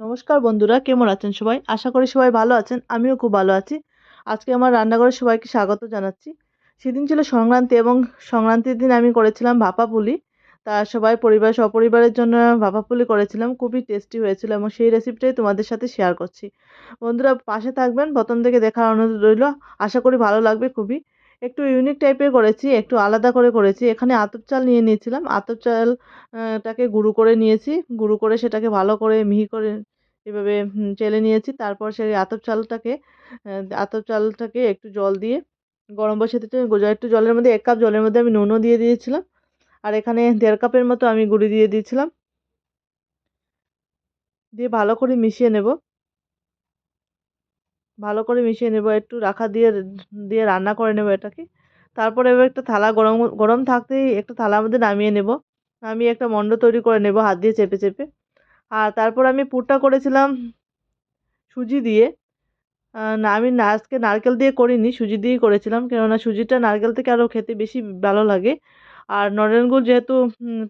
নমস্কার বন্ধুরা, কেমন আছেন সবাই? আশা করি সবাই ভালো আছেন, আমিও খুব ভালো আছি। আজকে আমার রান্নাঘরে সবাইকে স্বাগত জানাচ্ছি। সেদিন ছিল সংক্রান্তি এবং সংক্রান্তির দিন আমি করেছিলাম ভাপা পুলি। তা সবাই পরিবার, সপরিবারের জন্য ভাপা পুলি করেছিলাম, খুবই টেস্টি হয়েছিল এবং সেই রেসিপিটাই তোমাদের সাথে শেয়ার করছি। বন্ধুরা, পাশে থাকবেন, প্রথম থেকে দেখার অনুরোধ রইল। আশা করি ভালো লাগবে খুবই। একটু ইউনিক টাইপের করেছি, একটু আলাদা করে করেছি। এখানে আতপ চাল নিয়ে নিয়েছিলাম। আতপ চাল টাকে গুঁড়ো করে নিয়েছি। গুঁড়ো করে সেটাকে ভালো করে মিহি করে এভাবে চেলে নিয়েছি। তারপর সেই আতপ চালটাকে আতপ চালটাকে একটু জল দিয়ে গরম বসিয়ে দিতে একটু জলের মধ্যে, এক কাপ জলের মধ্যে আমি নুনও দিয়ে দিয়েছিলাম। আর এখানে দেড় কাপের মতো আমি গুঁড়ি দিয়ে দিয়েছিলাম। দিয়ে ভালো করে মিশিয়ে নেব। ভালো করে মিশিয়ে নেব, একটু রাখা দিয়ে দিয়ে রান্না করে নেব এটাকে। তারপরে এবার একটা থালা গরম গরম থাকতেই একটা থালার মধ্যে নামিয়ে নেব। আমি একটা মণ্ড তৈরি করে নেব, হাত দিয়ে চেপে চেপে। আর তারপর আমি পুরটা করেছিলাম সুজি দিয়ে। না, আমি আজকে নারকেল দিয়ে করিনি, সুজি দিয়েই করেছিলাম। কেননা সুজিটা নারকেল থেকে আরও খেতে বেশি ভালো লাগে। আর নলেন গুড় যেহেতু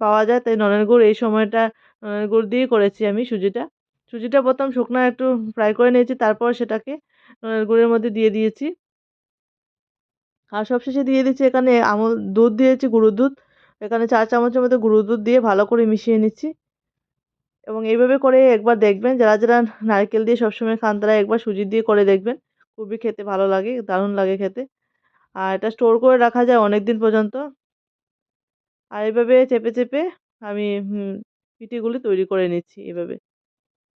পাওয়া যায়, তাই নলেন গুড় এই সময়টা নলেন গুড় দিয়েই করেছি আমি সুজিটা। সুজিটা প্রথম শুকনো একটু ফ্রাই করে নিয়েছি, তারপর সেটাকে নলেন গুড়ের মধ্যে দিয়ে দিয়েছি। আর সবশেষে দিয়ে দিচ্ছি এখানে আমুল দুধ দিয়েছি, গুঁড়ো দুধ। এখানে চার চামচের মতো গুঁড়ো দুধ দিয়ে ভালো করে মিশিয়ে নিচ্ছি। এবং এইভাবে করে একবার দেখবেন, যারা যারা নারকেল দিয়ে সবসময় খান, তারা একবার সুজি দিয়ে করে দেখবেন। খুবই খেতে ভালো লাগে, দারুণ লাগে খেতে। আর এটা স্টোর করে রাখা যায় অনেক দিন পর্যন্ত। আর এইভাবে চেপে চেপে আমি পিঠেগুলি তৈরি করে নিচ্ছি এভাবে।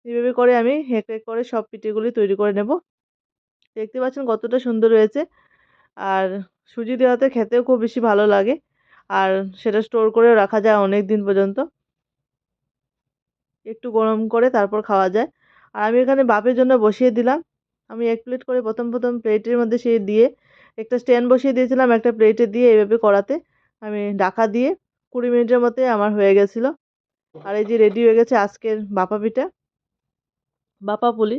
এইভাবে করে আমি এক এক করে সব পিঠেগুলি তৈরি করে নেব। দেখতে পাচ্ছেন কতটা সুন্দর হয়েছে। আর সুজি দেওয়াতে খেতেও খুব বেশি ভালো লাগে। আর সেটা স্টোর করেও রাখা যায় অনেক দিন পর্যন্ত। একটু গরম করে তারপর খাওয়া যায়। আর আমি এখানে বাপের জন্য বসিয়ে দিলাম। আমি এক প্লেট করে প্রথম প্রথম প্লেটের মধ্যে সে দিয়ে একটা স্ট্যান্ড বসিয়ে দিয়েছিলাম একটা প্লেটে দিয়ে এইভাবে করাতে। আমি ঢাকা দিয়ে কুড়ি মিনিটের মধ্যে আমার হয়ে গেছিল। আর এই যে রেডি হয়ে গেছে আজকের বাপা পিঠা। বাপা পুলি।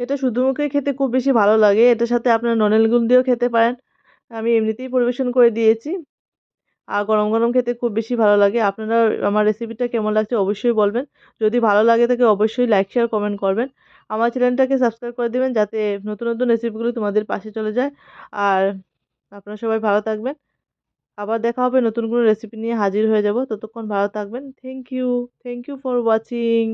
এটা শুধু মুখে খেতে খুব বেশি ভালো লাগে। এটার সাথে আপনার ননেল গুল দিয়েও খেতে পারেন। আমি এমনিতেই পরিবেশন করে দিয়েছি। আর গরম গরম খেতে খুব বেশি ভালো লাগে। আপনারা, আমার রেসিপিটা কেমন লাগছে অবশ্যই বলবেন। যদি ভালো লাগে থাকে অবশ্যই লাইক শেয়ার কমেন্ট করবেন। আমার চ্যানেলটাকে সাবস্ক্রাইব করে দেবেন যাতে নতুন নতুন রেসিপিগুলো তোমাদের পাশে চলে যায়। আর আপনারা সবাই ভালো থাকবেন। আবার দেখা হবে নতুন কোনো রেসিপি নিয়ে হাজির হয়ে যাব। ততক্ষণ ভালো থাকবেন। Thank you thank you for watching